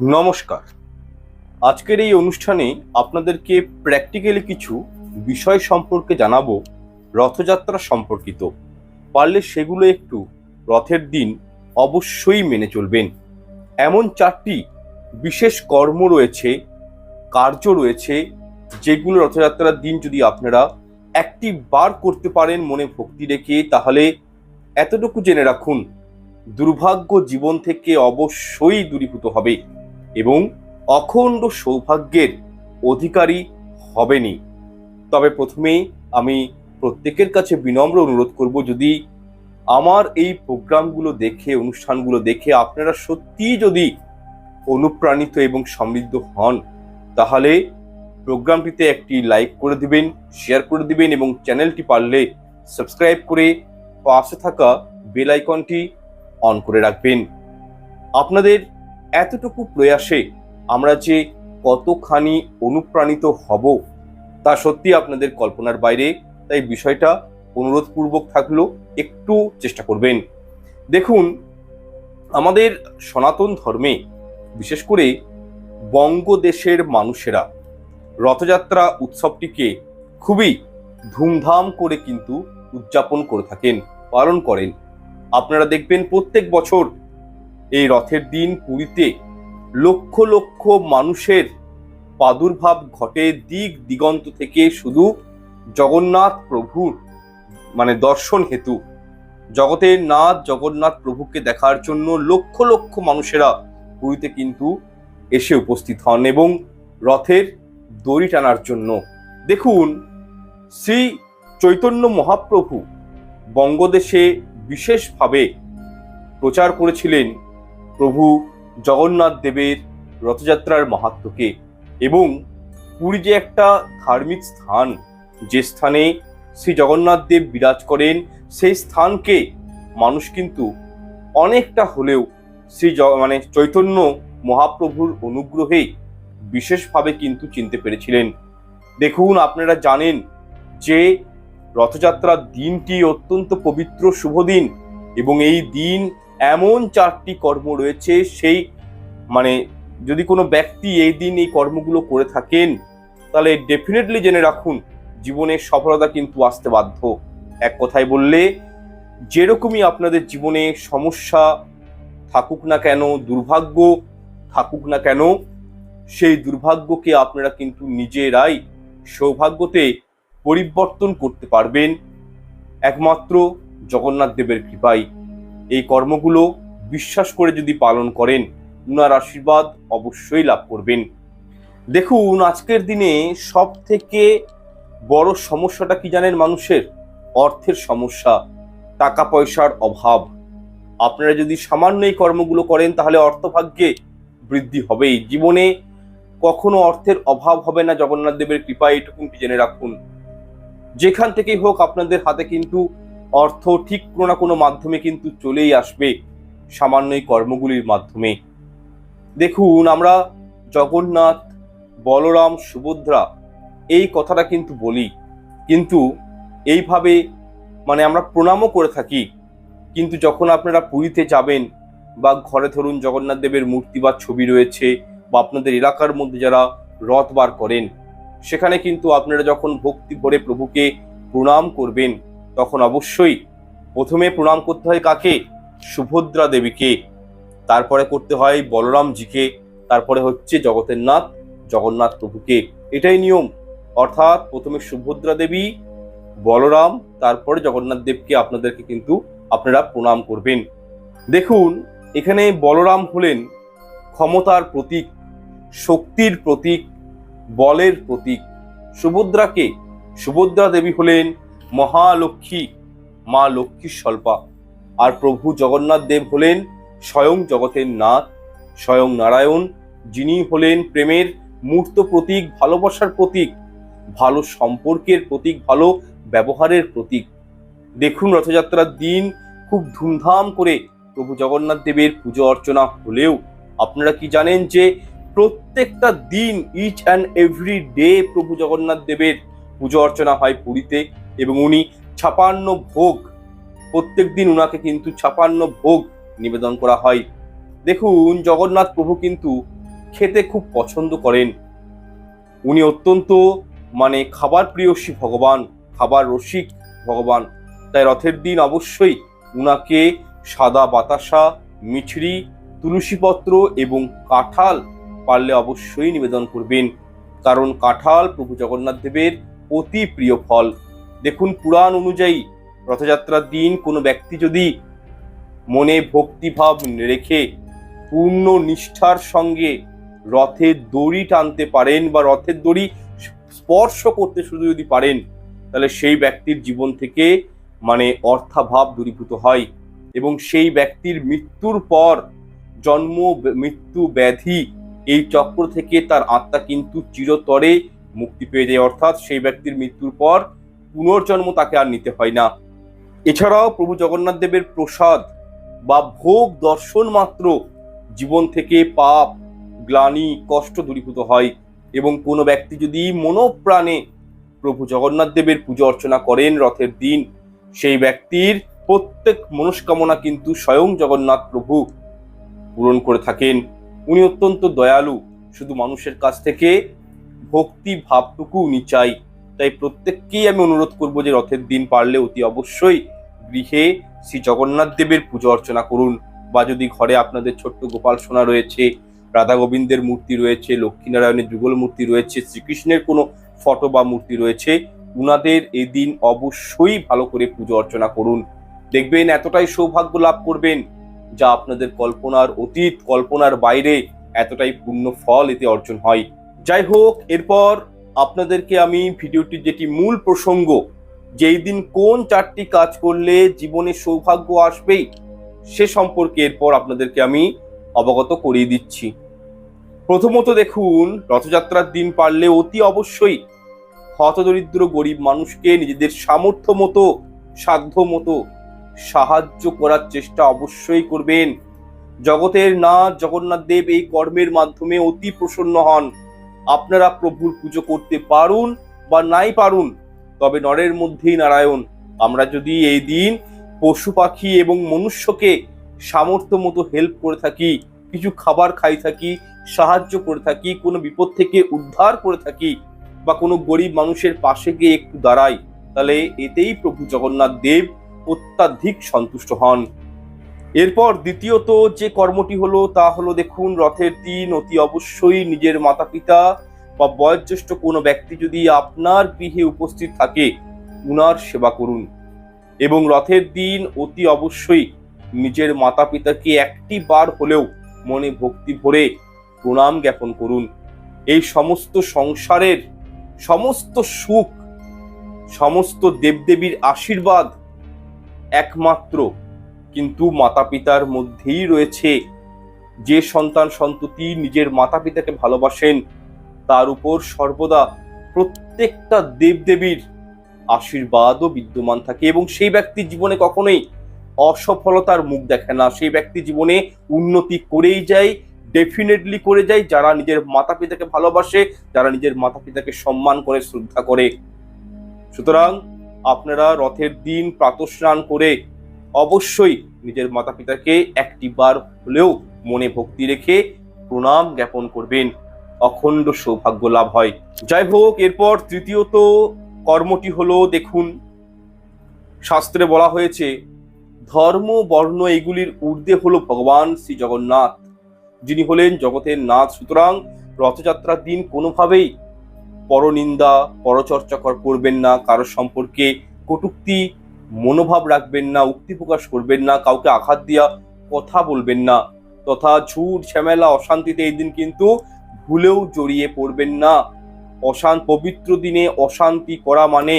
নমস্কার। আজকের এই অনুষ্ঠানে আপনাদেরকে প্র্যাকটিক্যালি কিছু বিষয় সম্পর্কে জানাব, রথযাত্রা সম্পর্কিত। পারলে সেগুলো একটু রথের দিন অবশ্যই মেনে চলবেন। এমন চারটি বিশেষ কর্ম রয়েছে, কার্য রয়েছে, যেগুলো রথযাত্রার দিন যদি আপনারা একটি বার করতে পারেন মনে ভক্তি রেখে, তাহলে এতটুকু জেনে রাখুন, দুর্ভাগ্য জীবন থেকে অবশ্যই দূরীভূত হবে। এবং অখণ্ড সৌভাগ্যের অধিকারী হবেনি। তবে প্রথমেই আমি প্রত্যেকের কাছে বিনম্র অনুরোধ করব, যদি আমার এই প্রোগ্রামগুলো দেখে, অনুষ্ঠানগুলো দেখে আপনারা সত্যিই যদি অনুপ্রাণিত এবং সমৃদ্ধ হন, তাহলে প্রোগ্রামটিতে একটি লাইক করে দিবেন, শেয়ার করে দিবেন এবং চ্যানেলটি পারলে সাবস্ক্রাইব করে পাশে থাকা বেল আইকনটি অন করে রাখবেন। আপনাদের এতটুকু প্রয়াসে আমরা যে কতখানি অনুপ্রাণিত হব, তা সত্যি আপনাদের কল্পনার বাইরে। তাই বিষয়টা অনুরোধপূর্বক থাকলেও একটু চেষ্টা করবেন। দেখুন, আমাদের সনাতন ধর্মে, বিশেষ করে বঙ্গদেশের মানুষেরা, রথযাত্রা উৎসবটিকে খুবই ধুমধাম করে কিন্তু উদযাপন করে থাকেন, পালন করেন। আপনারা দেখবেন প্রত্যেক বছর এই রথের দিন পুরীতে লক্ষ লক্ষ মানুষের প্রাদুর্ভাব ঘটে দিক দিগন্ত থেকে শুধু জগন্নাথ প্রভুর মানে দর্শন হেতু। জগতের নাথ জগন্নাথ প্রভুকে দেখার জন্য লক্ষ লক্ষ মানুষেরা পুরীতে কিন্তু এসে উপস্থিত হন এবং রথের দড়ি টানার জন্য। দেখুন, শ্রী চৈতন্য মহাপ্রভু বঙ্গদেশে বিশেষভাবে প্রচার করেছিলেন প্রভু জগন্নাথ দেবের রথযাত্রার মাহাত্মকে এবং পুরী যে একটা ধার্মিক স্থান, যে স্থানে শ্রী জগন্নাথ দেব বিরাজ করেন, সেই স্থানকে মানুষ কিন্তু অনেকটা হলেও শ্রী মানে চৈতন্য মহাপ্রভুর অনুগ্রহে বিশেষভাবে কিন্তু চিনতে পেরেছিলেন। দেখুন, আপনারা জানেন যে রথযাত্রার দিনটি অত্যন্ত পবিত্র, শুভ দিন এবং এই দিন এমন চারটি কর্ম রয়েছে, সেই মানে যদি কোনো ব্যক্তি এই দিন এই কর্মগুলো করে থাকেন, তাহলে ডেফিনেটলি জেনে রাখুন জীবনের সফলতা কিন্তু আসতে বাধ্য। এক কথায় বললে, যেরকমই আপনাদের জীবনে সমস্যা থাকুক না কেন, দুর্ভাগ্য থাকুক না কেন, সেই দুর্ভাগ্যকে আপনারা কিন্তু নিজেরাই সৌভাগ্যতে পরিবর্তন করতে পারবেন। একমাত্র জগন্নাথ দেবের কৃপায়। এই কর্মগুলো বিশ্বাস করে যদি পালন করেন, উনার আশীর্বাদ অবশ্যই লাভ করবেন। দেখুন, আজকের দিনে সব থেকে বড় সমস্যাটা কি জানেন মানুষের? অর্থের সমস্যা টাকা পয়সার অভাব। আপনারা যদি সামান্য এই কর্মগুলো করেন, তাহলে অর্থভাগ্যে বৃদ্ধি হবেই। জীবনে কখনো অর্থের অভাব হবে না। জগন্নাথ দেবের কৃপায় এটুকুনটি জেনে রাখুন। যেখান থেকেই হোক, আপনাদের হাতে কিন্তু অর্থ ঠিক কোনো না কোনো মাধ্যমে কিন্তু চলেই আসবে সামান্য এই কর্মগুলির মাধ্যমে। দেখুন, আমরা জগন্নাথ, বলরাম, সুভদ্রা এই কথাটা কিন্তু বলি। কিন্তু এইভাবে মানে আমরা প্রণামও করে থাকি। কিন্তু যখন আপনারা পুরীতে যাবেন বা ঘরে ধরুন জগন্নাথ দেবের মূর্তি বা ছবি রয়েছে বা আপনাদের এলাকার মধ্যে যারা রথ বার করেন, সেখানে কিন্তু আপনারা যখন ভক্তি ভরে প্রভুকে প্রণাম করবেন তখন অবশ্যই প্রথমে প্রণাম করতে হয় কাকে? সুভদ্রা দেবীকে। তারপরে করতে হয় বলরামজিকে। তারপরে হচ্ছে জগতের নাথ, জগন্নাথ প্রভুকে। এটাই নিয়ম। অর্থাৎ প্রথমে সুভদ্রা দেবী, বলরাম, তারপরে জগন্নাথ দেবকে আপনাদেরকে কিন্তু আপনারা প্রণাম করবেন। দেখুন, এখানে বলরাম হলেন ক্ষমতার প্রতীক, শক্তির প্রতীক, বলের প্রতীক। সুভদ্রাকে, সুভদ্রা দেবী হলেন মহালক্ষ্মী, মা লক্ষ্মীর স্বল্পা। আর প্রভু জগন্নাথ দেব হলেন স্বয়ং জগতের নাথ, স্বয়ং নারায়ণ, যিনি হলেন প্রেমের মূর্ত প্রতীক, ভালোবাসার প্রতীক, ভালো সম্পর্কের প্রতীক, ভালো ব্যবহারের প্রতীক। দেখুন রথযাত্রার দিন খুব ধুমধাম করে প্রভু জগন্নাথ দেবের পুজো অর্চনা হলেও, আপনারা কি জানেন যে প্রত্যেকটা দিন ইচ অ্যান্ড এভরি ডে প্রভু জগন্নাথ দেবের পুজো অর্চনা হয় পুরীতে? এবং উনি ছাপান্ন ভোগ, প্রত্যেক দিন উনাকে কিন্তু ছাপান্ন ভোগ নিবেদন করা হয়। দেখুন, জগন্নাথ প্রভু কিন্তু খেতে খুব পছন্দ করেন। উনি অত্যন্ত মানে খাবার প্রিয়সী ভগবান, খাবার রসিক ভগবান। তাই রথের দিন অবশ্যই উনাকে সাদা বাতাসা, মিছরি, তুলসীপত্র এবং কাঁঠাল পারলে অবশ্যই নিবেদন করবেন। কারণ কাঁঠাল প্রভু জগন্নাথ দেবের অতি প্রিয় ফল। দেখুন, পুরাণ অনুযায়ী রথযাত্রার দিন কোনো ব্যক্তি যদি মনে ভক্তিভাব রেখে পূর্ণ নিষ্ঠার সঙ্গে রথের দড়ি টানতে পারেন বা রথের দড়ি স্পর্শ করতে শুধু যদি পারেন, তাহলে সেই ব্যক্তির জীবন থেকে মানে অর্থাভাব দূরীভূত হয় এবং সেই ব্যক্তির মৃত্যুর পর জন্ম, মৃত্যু ব্যাধি এই চক্র থেকে তার আত্মা কিন্তু চিরতরে মুক্তি পেয়ে যায়। অর্থাৎ সেই ব্যক্তির মৃত্যুর পর পুনর্জন্ম তাকে আর নিতে হয় না। এছাড়াও প্রভু জগন্নাথ দেবের প্রসাদ বা ভোগ দর্শন মাত্র জীবন থেকে পাপ, গ্লানি, কষ্ট দূরীভূত হয় এবং কোনো ব্যক্তি যদি মনোপ্রাণে প্রভু জগন্নাথ দেবের পুজো অর্চনা করেন রথের দিন, সেই ব্যক্তির প্রত্যেক মনস্কামনা কিন্তু স্বয়ং জগন্নাথ প্রভু পূরণ করে থাকেন। উনি অত্যন্ত দয়ালু, শুধু মানুষের কাছ থেকে ভক্তি ভাবটুকু উনি চাই। তাই প্রত্যেককেই আমি অনুরোধ করব যে রথের দিন পারলে অতি অবশ্যই গৃহে শ্রী জগন্নাথ দেবের পুজো অর্চনা করুন বা যদি ঘরে আপনাদের ছোট্ট গোপাল সোনা রয়েছে, রাধা গোবিন্দের মূর্তি রয়েছে লক্ষ্মীনারায়ণের যুগল মূর্তি রয়েছে, শ্রীকৃষ্ণের কোনো ফটো বা মূর্তি রয়েছে, উনাদের এই দিন অবশ্যই ভালো করে পুজো অর্চনা করুন। দেখবেন এতটাই সৌভাগ্য লাভ করবেন যা আপনাদের কল্পনার অতীত, কল্পনার বাইরে এতটাই পূর্ণ ফল এতে অর্জন হয়। যাই হোক, এরপর আপনাদেরকে আমি ভিডিওটির যেটি মূল প্রসঙ্গ, যেই দিন কোন চারটি কাজ করলে জীবনে সৌভাগ্য আসবেই, সে সম্পর্কে এরপর আপনাদেরকে আমি অবগত করিয়ে দিচ্ছি। প্রথমত দেখুন, রথযাত্রার দিন পারলে অতি অবশ্যই হতদরিদ্র গরিব মানুষকে নিজেদের সামর্থ্য মতো, সাধ্য মতো সাহায্য করার চেষ্টা অবশ্যই করবেন। জগতের নাথ জগন্নাথ দেব এই কর্মের মাধ্যমে অতি প্রসন্ন হন। আপনারা প্রভুর পুজো করতে পারুন বা নাই পারুন, তবে নরের মধ্যেই নারায়ণ। আমরা যদি এই দিন পশু পাখি এবং মনুষ্যকে সামর্থ্য মতো হেল্প করে থাকি, কিছু খাবার খাই থাকি, সাহায্য করে থাকি, কোনো বিপদ থেকে উদ্ধার করে থাকি বা কোনো গরিব মানুষের পাশে গিয়ে একটু দাঁড়াই, তাহলে এতেই প্রভু জগন্নাথ দেব অত্যাধিক সন্তুষ্ট হন। এরপর দ্বিতীয়ত যে কর্মটি হলো তা হলো দেখুন, রথের দিন অতি অবশ্যই নিজের মাতা পিতা বা বয়োজ্যেষ্ঠ কোনো ব্যক্তি যদি আপনার গৃহে উপস্থিত থাকে, উনার সেবা করুন। এবং রথের দিন অতি অবশ্যই নিজের মাতা পিতাকে একটি বার হলেও মনে ভক্তি ভরে প্রণাম জ্ঞাপন করুন। এই সমস্ত সংসারের সমস্ত সুখ, সমস্ত দেবদেবীর আশীর্বাদ একমাত্র কিন্তু মাতা পিতার মধ্যেই রয়েছে। যে সন্তান সন্ততি নিজের মাতা পিতাকে ভালোবাসেন, তার উপর সর্বদা প্রত্যেকটা দেবদেবীর আশীর্বাদও বিদ্যমান থাকে এবং সেই ব্যক্তির জীবনে কখনোই অসফলতার মুখ দেখে না। সেই ব্যক্তি জীবনে উন্নতি করেই যায় ডেফিনেটলি করে যায়, যারা নিজের মাতা পিতাকে ভালোবাসে, যারা নিজের মাতা পিতাকে সম্মান করে, শ্রদ্ধা করে। সুতরাং আপনারা রথের দিন প্রাতস্নান করে অবশ্যই নিজের মাতা পিতাকে একটি বার হলেও মনে ভক্তি রেখে প্রণাম জ্ঞাপন করবেন। অখণ্ড সৌভাগ্য লাভ হয়। যাই হোক, এরপর তৃতীয়ত কর্মটি হলো, দেখুন, শাস্ত্রে বলা হয়েছে, ধর্ম, বর্ণ এগুলির ঊর্ধ্বে হলো ভগবান শ্রী জগন্নাথ যিনি হলেন জগতের নাথ। সুতরাং রথযাত্রার দিন কোনোভাবেই পরনিন্দা, পরচর্চা কর- করবেন না। কারও সম্পর্কে কটুক্তি মনোভাব রাখবেন না, উক্তি প্রকাশ করবেন না, কাউকে আঘাত দিয়া কথা বলবেন না, তথা ঝুট, ঝামেলা, অশান্তিতে এই দিন কিন্তু ভুলেও জড়িয়ে পড়বেন না। অশান্ত, পবিত্র দিনে অশান্তি করা মানে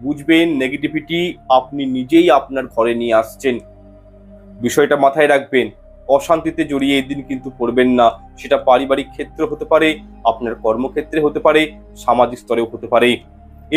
বুঝবেন নেগেটিভিটি আপনি নিজেই আপনার ঘরে নিয়ে আসছেন। বিষয়টা মাথায় রাখবেন, অশান্তিতে জড়িয়ে এই দিন কিন্তু পড়বেন না। সেটা পারিবারিক ক্ষেত্রে হতে পারে, আপনার কর্মক্ষেত্রে হতে পারে, সামাজিক স্তরেও হতে পারে।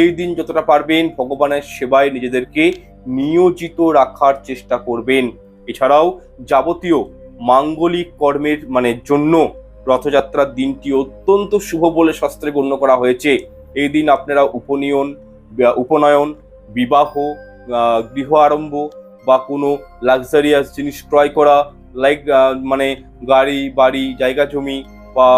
এই দিন যতটা পারবেন ভগবানের সেবায় নিজেদেরকে নিয়োজিত রাখার চেষ্টা করবেন। এছাড়াও যাবতীয় মাঙ্গলিক কর্মের মানে জন্য রথযাত্রার দিনটি অত্যন্ত শুভ বলে শাস্ত্রে গণ্য করা হয়েছে। এই দিন আপনারা উপনয়ন উপনয়ন, বিবাহ গৃহ আরম্ভ বা কোনো লাক্সারিয়াস জিনিস ক্রয় করা লাইক মানে গাড়ি, বাড়ি, জায়গা জমি বা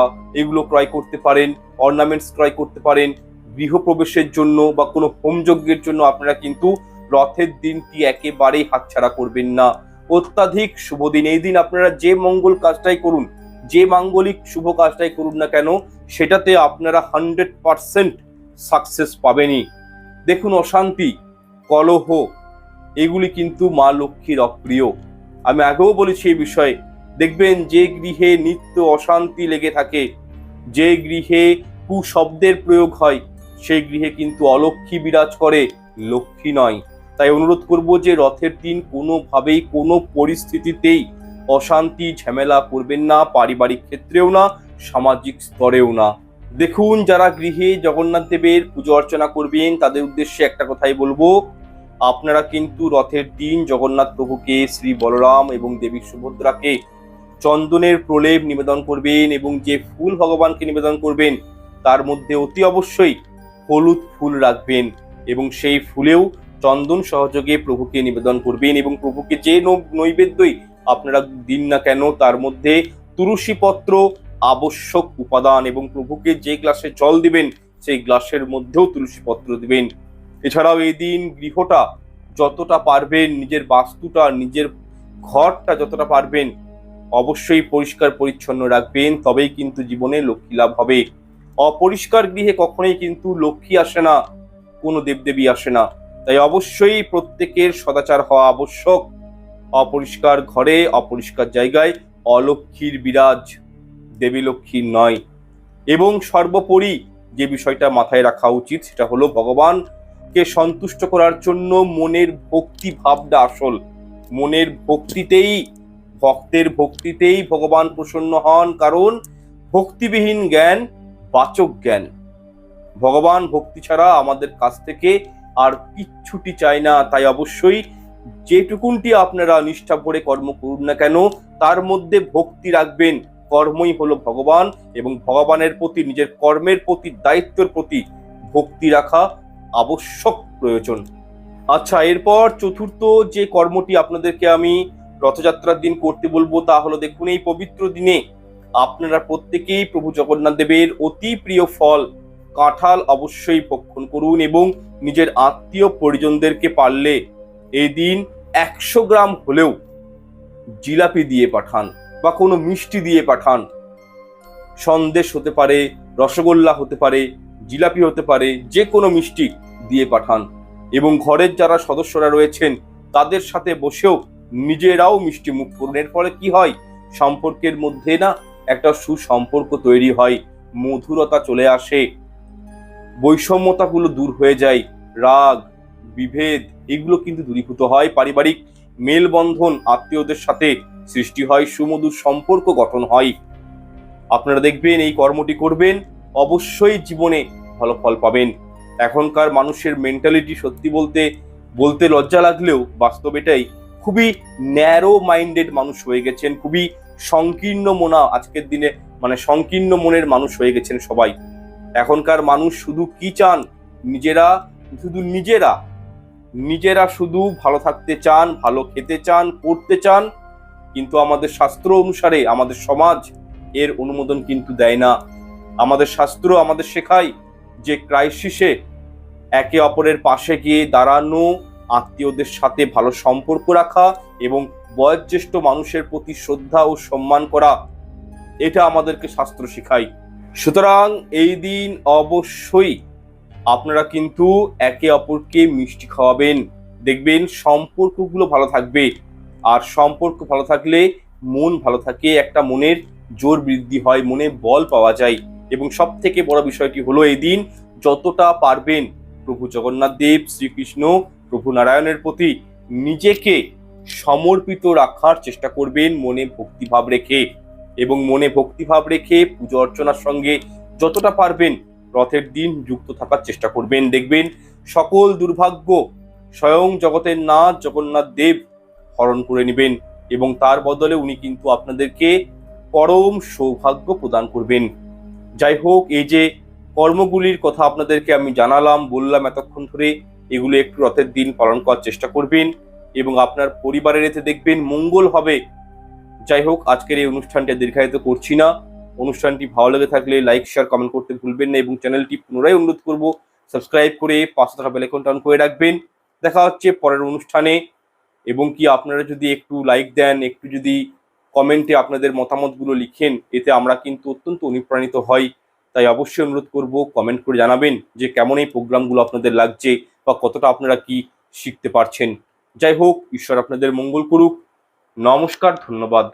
এগুলো ক্রয় করতে পারেন অর্নামেন্টস ক্রয় করতে পারেন গৃহপ্রবেশের জন্য বা কোনো হোমযজ্ঞের জন্য আপনারা কিন্তু রথের দিনটি একেবারেই হাতছাড়া করবেন না। অত্যাধিক শুভ দিন। এই দিন আপনারা যে মঙ্গল কাজটাই করুন, যে মাঙ্গলিক শুভ কাজটাই করুন না কেন, সেটাতে আপনারা হান্ড্রেড পারসেন্ট সাকসেস পাবেনই। দেখুন, অশান্তি, কলহ, এগুলি কিন্তু মা লক্ষ্মীর অপ্রিয়। আমি আগেও বলেছি এই বিষয়ে। দেখবেন, যে গৃহে নিত্য অশান্তি লেগে থাকে, যে গৃহে কুশব্দের প্রয়োগ হয় সেই গৃহে কিন্তু অলক্ষ্মী বিরাজ করে লক্ষ্মী নয়। তাই অনুরোধ করব যে রথের দিন কোনোভাবেই কোনো পরিস্থিতিতেই অশান্তি, ঝামেলা করবেন না, পারিবারিক ক্ষেত্রেও না, সামাজিক স্তরেও না। দেখুন, যারা গৃহে জগন্নাথ দেবের পুজো অর্চনা করবেন, তাদের উদ্দেশ্যে একটা কথাই বলব। আপনারা কিন্তু রথের দিন জগন্নাথ প্রভুকে, শ্রী বলরাম এবং দেবী সুভদ্রাকে চন্দনের প্রলেপ নিবেদন করবেন এবং যে ফুল ভগবানকে নিবেদন করবেন, তার মধ্যে অতি অবশ্যই হলুদ ফুল রাখবেন এবং সেই ফুলেও চন্দন সহযোগে প্রভুকে নিবেদন করবেন এবং প্রভুকে যে নৈবেদ্যই আপনারা দিন না কেন, তার মধ্যে তুলসী পত্র আবশ্যক উপাদান এবং প্রভুকে যে গ্লাসে জল দিবেন, সেই গ্লাসের মধ্যেও তুলসী পত্র দিবেন। এছাড়াও এই দিন গৃহটা যতটা পারবেন, নিজের বাস্তুটা, নিজের ঘরটা যতটা পারবেন, অবশ্যই পরিষ্কার পরিচ্ছন্ন রাখবেন, তবেই কিন্তু জীবনে লক্ষ্মী লাভ হবে। অপরিষ্কার গৃহে কখনোই কিন্তু লক্ষ্মী আসে না, কোনো দেবদেবী আসে না। তাই অবশ্যই প্রত্যেকের সদাচার হওয়া আবশ্যক। অপরিষ্কার ঘরে, অপরিষ্কার জায়গায় অলক্ষ্মীর বিরাজ, দেবী লক্ষ্মীর নয়। এবং সর্বোপরি যে বিষয়টা মাথায় রাখা উচিত সেটা হলো ভগবানকে সন্তুষ্ট করার জন্য মনের ভক্তি ভাবটা আসল। মনের ভক্তিতেই, ভক্তের ভক্তিতেই ভগবান প্রসন্ন হন। কারণ ভক্তিবিহীন জ্ঞান বাচক জ্ঞান। ভগবান ভক্তি ছাড়া আমাদের কাছ থেকে আর কিচ্ছুটি চায় না। তাই অবশ্যই যেটুকুনটি আপনারা নিষ্ঠা ভরে কর্ম করুন না কেন, তার মধ্যে ভক্তি রাখবেন। কর্মই হলো ভগবান এবং ভগবানের প্রতি, নিজের কর্মের প্রতি, দায়িত্বের প্রতি ভক্তি রাখা আবশ্যক প্রয়োজন। আচ্ছা এরপর চতুর্থ যে কর্মটি আপনাদেরকে আমি রথযাত্রার দিন করতে বলব, তা হলো দেখুন এই পবিত্র দিনে আপনারা প্রত্যেকেই প্রভু জগন্নাথ দেবের অতি প্রিয় ফল, কাঁঠাল অবশ্যই ভক্ষণ করুন এবং নিজের আত্মীয় পরিজনদেরকে পারলে এই দিন একশো গ্রাম হলেও জিলাপি দিয়ে পাঠান বা কোনো মিষ্টি দিয়ে পাঠান। সন্দেশ হতে পারে, রসগোল্লা হতে পারে, জিলাপি হতে পারে, যে কোনো মিষ্টি দিয়ে পাঠান এবং ঘরের যারা সদস্যরা রয়েছেন তাদের সাথে বসেও নিজেরাও মিষ্টি মুখ করুন। এর ফলে কি হয়? সম্পর্কের মধ্যে না একটা সুসম্পর্ক তৈরি হয়, মধুরতা চলে আসে। বৈষম্যতাগুলো দূর হয়ে যায়, রাগ, বিভেদ, এগুলো কিন্তু দূরীভূত হয় পারিবারিক মেলবন্ধন, আত্মীয়দের সাথে সৃষ্টি হয়, সুমধুর সম্পর্ক গঠন হয়। আপনারা দেখবেন এই কর্মটি করবেন, অবশ্যই জীবনে ভালো ফল পাবেন। এখনকার মানুষের মেন্টালিটি সত্যি বলতে বলতে লজ্জা লাগলেও বাস্তব এটাই, খুবই ন্যারো মাইন্ডেড মানুষ হয়ে গেছেন, খুবই সংকীর্ণ মনা আজকের দিনে মানে সংকীর্ণ মনের মানুষ হয়ে গেছেন সবাই। এখনকার মানুষ শুধু কি চান? নিজেরা, শুধু নিজেরা। নিজেরা শুধু ভালো থাকতে চান, ভালো খেতে চান, পড়তে চান, কিন্তু আমাদের শাস্ত্র অনুসারে আমাদের সমাজ এর অনুমোদন কিন্তু দেয় না। আমাদের শাস্ত্র আমাদের শেখায় যে ক্রাইসিসে একে অপরের পাশে গিয়ে দাঁড়ানো, আত্মীয়দের সাথে ভালো সম্পর্ক রাখা এবং বয়োজ্যেষ্ঠ মানুষের প্রতি শ্রদ্ধা ও সম্মান করা, এটা আমাদেরকে শাস্ত্র শেখায়। সুতরাং এই দিন অবশ্যই আপনারা কিন্তু একে অপরকে মিষ্টি খাওয়াবেন। দেখবেন সম্পর্কগুলো ভালো থাকবে। আর সম্পর্ক ভালো থাকলে মন ভালো থাকে, একটা মনের জোর বৃদ্ধি হয়, মনে বল পাওয়া যায়। এবং সব থেকে বড় বিষয়টি হলো এই দিন যতটা পারবেন প্রভু জগন্নাথ দেব, শ্রীকৃষ্ণ, প্রভু নারায়ণের প্রতি নিজেকে সমর্পিত রাখার চেষ্টা করবেন, মনে ভক্তিভাব রেখে। এবং মনে ভক্তিভাব রেখে পুজো অর্চনার সঙ্গে যতটা পারবেন, রথের দিন যুক্ত থাকার চেষ্টা করবেন। দেখবেন সকল দুর্ভাগ্য স্বয়ং জগতের নাথ জগন্নাথ দেব হরণ করে নেবেন এবং তার বদলে উনি কিন্তু আপনাদেরকে পরম সৌভাগ্য প্রদান করবেন। যাই হোক, এই যে কর্মগুলির কথা আপনাদেরকে আমি জানালাম, বললাম এতক্ষণ ধরে, এগুলো একটু রথের দিন পালন করার চেষ্টা করবেন। এবং আপনার পরিবারের এতে দেখবেন মঙ্গল হবে। যাই হোক, আজকের এই অনুষ্ঠানটা দীর্ঘায়িত করছি না। অনুষ্ঠানটি ভালো লেগে থাকলে লাইক শেয়ার কমেন্ট করতে ভুলবেন না এবং চ্যানেলটি পুনরায় অনুরোধ করব সাবস্ক্রাইব করে পাশে থাকা বেলাইকনটা অন করে রাখবেন। দেখা হচ্ছে পরের অনুষ্ঠানে। এবং কি আপনারা যদি একটু লাইক দেন, একটু যদি কমেন্টে আপনাদের মতামতগুলো লিখেন, এতে আমরা কিন্তু অত্যন্ত অনুপ্রাণিত হই। তাই অবশ্যই অনুরোধ করব কমেন্ট করে জানাবেন যে কেমন এই প্রোগ্রামগুলো আপনাদের লাগছে বা কতটা আপনারা কি শিখতে পারছেন। যাই হোক ঈশ্বর আপনাদের মঙ্গল করুক। নমস্কার ধন্যবাদ।